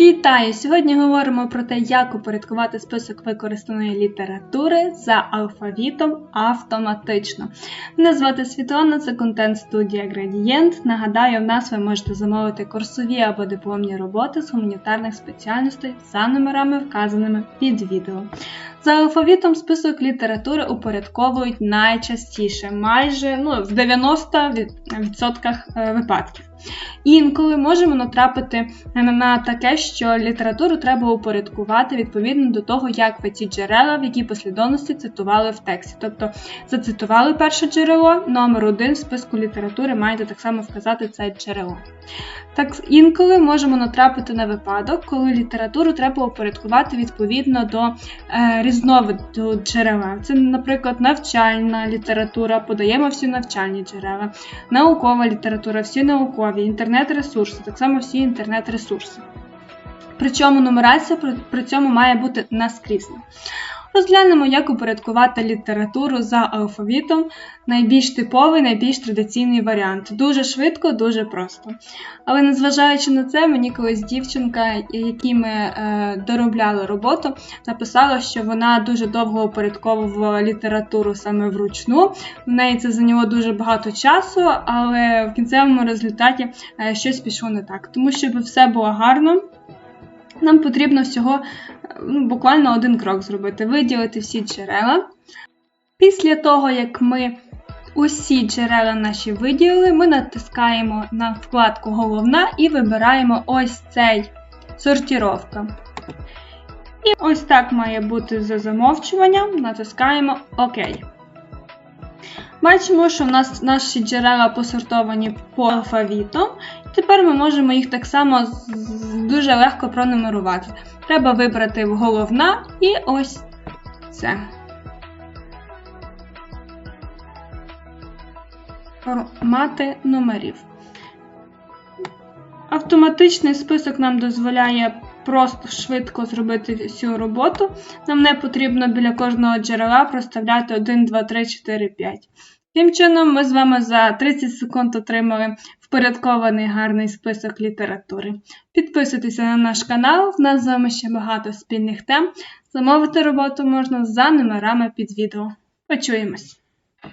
Вітаю! Сьогодні говоримо про те, як упорядкувати список використаної літератури за алфавітом автоматично. Мене звати Світлана, це контент студія Gradient. Нагадаю, в нас ви можете замовити курсові або дипломні роботи з гуманітарних спеціальностей за номерами, вказаними під відео. За алфавітом список літератури упорядковують найчастіше, майже ну, в 90% е, випадків. Інколи можемо натрапити на таке, що літературу треба упорядкувати відповідно до того, як ви ці джерела, в якій послідовності цитували в тексті. Тобто зацитували перше джерело, номер один в списку літератури маєте так само вказати це джерело. Так інколи можемо натрапити на випадок, коли літературу треба упорядкувати відповідно до е, різновиду джерела. Це, наприклад, навчальна література, подаємо всі навчальні джерела, наукова література, всі наукові, інтернет-ресурси, так само всі інтернет-ресурси. Причому нумерація при цьому має бути наскрізна. Розглянемо, як упорядкувати літературу за алфавітом, найбільш типовий, найбільш традиційний варіант. Дуже швидко, дуже просто. Але незважаючи на це, мені колись дівчинка, якій ми е, доробляли роботу, написала, що вона дуже довго упорядковувала літературу саме вручну. В неї це зайняло дуже багато часу, але в кінцевому результаті е, щось пішло не так. Тому щоб все було гарно. Нам потрібно всього ну, буквально один крок зробити: виділити всі джерела. Після того, як ми усі джерела наші виділили, ми натискаємо на вкладку Головна і вибираємо ось цей сортіровка. І ось так має бути за замовчуванням, натискаємо ОК. Бачимо, що в нас наші джерела посортовані по алфавіту. Тепер ми можемо їх так само дуже легко пронумерувати. Треба вибрати головна і ось це. Формати номерів. Автоматичний список нам дозволяє просто швидко зробити всю роботу. Нам не потрібно біля кожного джерела проставляти 1, 2, 3, 4, 5. Тим чином, ми з вами за 30 секунд отримали впорядкований гарний список літератури. Підписуйтеся на наш канал, в нас з вами ще багато спільних тем. Замовити роботу можна за номерами під відео. Почуємось!